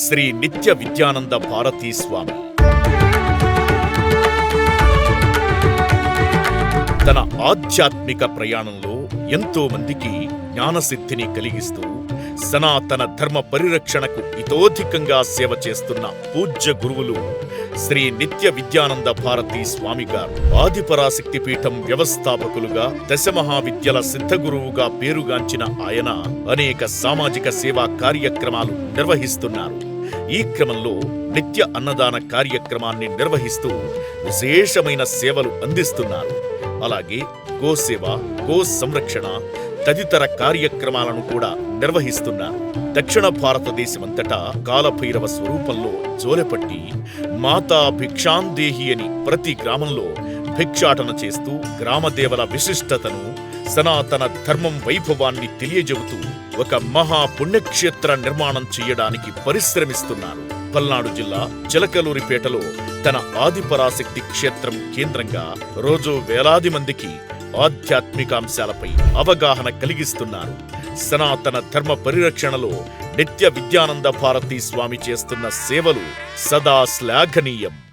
శ్రీ నిత్య విద్యానంద భారతీ స్వామి. తన ఆధ్యాత్మిక ప్రయాణంలో ఎంతో మందికి జ్ఞానసిద్ధిని కలిగిస్తూ సనాతన ధర్మ పరిరక్షణకు ఇతోధికంగా సేవ చేస్తున్న పూజ్య గురువులు శ్రీ నిత్య విద్యానంద భారతీ స్వామి గారు. ఆదిపరాశక్తి పీఠం వ్యవస్థాపకులుగా దశమహావిద్యల సిద్ధగురువుగా పేరుగాంచిన ఆయన అనేక సామాజిక సేవా కార్యక్రమాలు నిర్వహిస్తున్నారు. ఈ క్రమంలో నిత్య అన్నదాన కార్యక్రమాన్ని నిర్వహిస్తూ విశేషమైన సేవలు అందిస్తున్నారు. అలాగే గోసేవ గో సంరక్షణ తదితర కార్యక్రమాలను కూడా నిర్వహిస్తున్నారు. దక్షిణ భారతదేశమంతటా కాలభైరవ స్వరూపంలో జోలెపట్టి మాతా భిక్షాందేహి అని ప్రతి గ్రామంలో భిక్షాటన చేస్తూ గ్రామదేవల విశిష్టతను సనాతన ధర్మం వైభవాన్ని తెలియజెబుతూ ఒక మహా పుణ్యక్షేత్ర నిర్మాణం చేయడానికి పరిశ్రమిస్తున్నారు. పల్నాడు జిల్లా చిలకలూరిపేటలో తన ఆదిపరాశక్తి క్షేత్రం కేంద్రంగా రోజు వేలాది మందికి ఆధ్యాత్మిక అంశాలపై అవగాహన కలిగిస్తున్నారు. సనాతన ధర్మ పరిరక్షణలో నిత్య విద్యానంద భారతీ స్వామి చేస్తున్న సేవలు సదా శ్లాఘనీయం.